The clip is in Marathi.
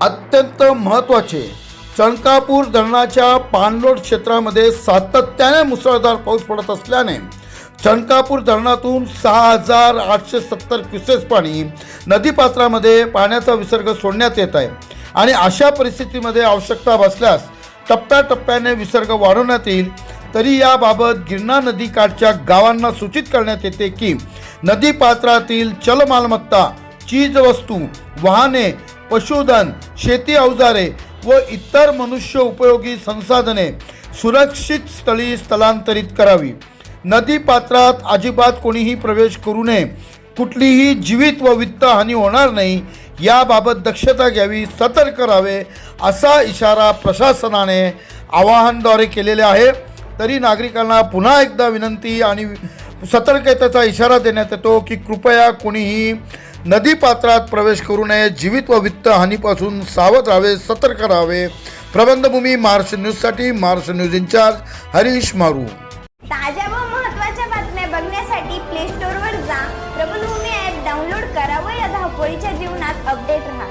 अत्यंत महत्त्वाचे. चणकापूर धरणाच्या पाणलोट क्षेत्रामध्ये सातत्याने मुसळधार पाऊस पडत असल्याने चणकापूर धरणातून सहा हजार आठशे सत्तर क्युसेस पाणी नदीपात्रामध्ये पाण्याचा विसर्ग सोडण्यात येत आहे आणि अशा परिस्थितीमध्ये आवश्यकता भासल्यास टप्प्याटप्प्याने विसर्ग वाढवण्यात येईल. तरी याबाबत गिरणा नदीकाठच्या गावांना सूचित करण्यात येते की नदीपात्रातील चलमालमत्ता चीजवस्तू वाहने पशुधन शेती अवजारे व इतर मनुष्य उपयोगी संसाधने सुरक्षित स्थळी स्थलांतरित करावी. नदीपात्रात अजिबात कोणीही प्रवेश करू नये. कुठलीही जीवित व वित्त हानी होणार नाही. याबाबत दक्षता घ्यावी सतर्क करावे असा इशारा प्रशासनाने आवाहनद्वारे केलेले आहे. तरी नागरिकांना पुन्हा एकदा विनंती आणि सतर्कतेचा इशारा देण्यात येतो की कृपया कोणीही नदीपात्रात प्रवेश करू नये जीवित व वित्त हानीपासून सावध राहावे सतर्क राहावे. प्रबंधभूमी महाराष्ट्र न्यूजसाठी महाराष्ट्र न्यूज इन्चार्ज हरीश मारू. ताज्या व महत्त्वाच्या बातम्या बघण्यासाठी प्ले स्टोअरवर जा. प्रबंधभूमी ॲप डाउनलोड करा व या धावपळीच्या जीवनात अपडेट राहा.